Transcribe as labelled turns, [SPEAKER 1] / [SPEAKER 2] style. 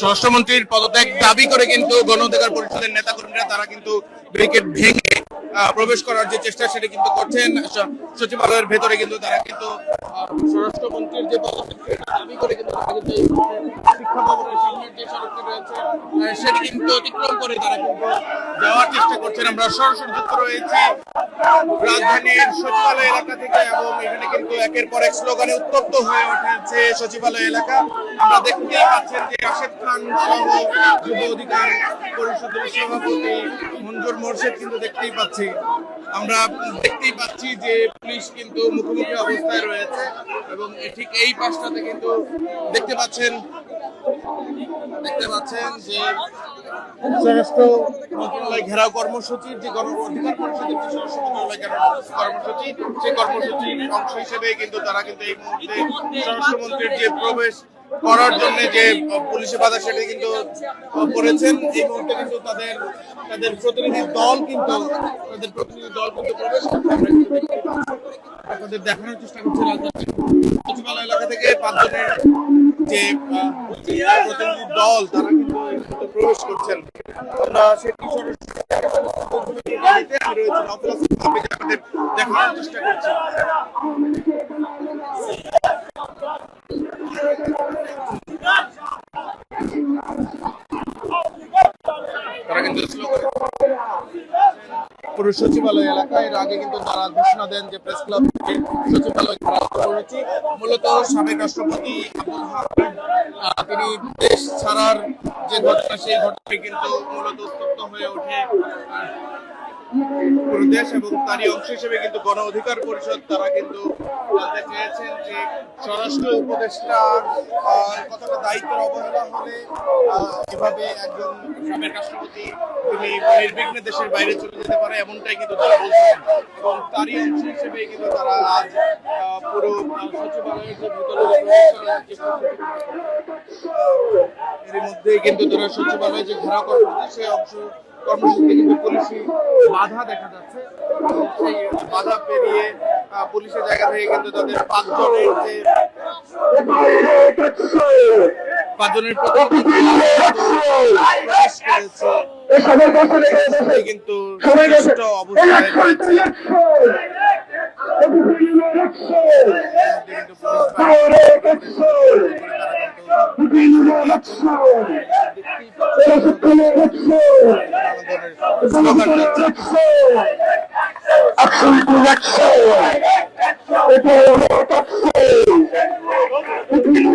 [SPEAKER 1] স্বরাষ্ট্রমন্ত্রীর পদত্যাগ দাবি করে কিন্তু গণ অধিকার পরিষদের নেতাকর্মীরা তারা কিন্তু ব্রিকেট ভেঙে প্রবেশ করার যে চেষ্টা সেটা কিন্তু করছেন। সচিবালয়ের ভেতরে কিন্তু তারা কিন্তু স্বরাষ্ট্রমন্ত্রীর যে দাবি করে কিন্তু তারা কিন্তু অতিক্রম করে তারা কিন্তু যাওয়ার চেষ্টা করছেন। আমরা সরাসরি যুক্ত রয়েছি রাজধানীর সচিবালয় এলাকা থেকে এবং এখানে কিন্তু একের পর এক স্লোগানে উত্তপ্ত হয়ে উঠেছে সচিবালয় এলাকা। আমরা দেখতেই পাচ্ছেন যে রাশেদ খান সহ যুব অধিকার পরিষদের সভাপতি মঞ্জুর মোর্শেদ কিন্তু দেখতেই পাচ্ছি। আমরা দেখতেই পাচ্ছি যে পুলিশ কিন্তু মুখোমুখি অবস্থায় রয়েছে এবং ঠিক এই পাশটাতে কিন্তু দেখতে পাচ্ছেন দেখতে পাচ্ছেন যে স্বরাষ্ট্র মন্ত্রণালয় ঘেরাও কর্মসূচির যে গণ অধিকার পরিষদের যে স্বরাষ্ট্র মন্ত্রণালয় কর্মসূচি, সেই কর্মসূচির অংশ হিসেবে কিন্তু তারা কিন্তু এই মুহূর্তে স্বরাষ্ট্রমন্ত্রীর যে প্রবেশ করার জন্য যে পুলিশে বাধা সেটা কিন্তু করেছেন। এই মুহূর্তে কিন্তু তাদের তাদের প্রতিনিধি দল কিন্তু, তাদের প্রতিনিধি দল কিন্তু প্রবেশ। আপনাদের দেখানোর চেষ্টা করছে রাজধানীর সচিবালয় এলাকা থেকে পাঁচজনের যে প্রতিনিধি দল, তারা কিন্তু প্রবেশ করছেন। সেটি সরাসরি দেখানোর চেষ্টা করছি তারা পুরো সচিবালয় এলাকায় এর আগে কিন্তু তারা ঘোষণা দেন যে প্রেস ক্লাব সচিবালয় করেছি। মূলত সাবেক রাষ্ট্রপতি তিনি দেশ ছাড়ার যে ঘটনা, সেই ঘটনায় কিন্তু মূলত উত্তপ্ত হয়ে ওঠে। আহ, পুরো দেশ এবং তারই অংশ হিসেবে কিন্তু গণ অধিকার পরিষদ তারা কিন্তু জানতে চেয়েছেন যে স্বরাষ্ট্র উপদেষ্টার কতটা দায়িত্বের অবহেলা হলে এভাবে একজন সাবেক রাষ্ট্রপতি তিনি নির্বিঘ্নে দেশের বাইরে চলে যেতে পারে এমনটাই কিন্তু তারা বলছেন। এবং তারই অংশ হিসেবে কিন্তু তারা আজ পুরো সচিবালয়ের যে এর মধ্যেই কিন্তু তারা সচিবালয়ে যে ঘেরাও কর্মসূচি সেই অংশ কর্মসূচিতে কিন্তু পুলিশি বাধা দেখা যাচ্ছে। সেই বাধা পেরিয়ে পুলিশের জায়গা থেকে কিন্তু তাদের পাঁচজনের যে পাঁচজনের প্রতিনিধি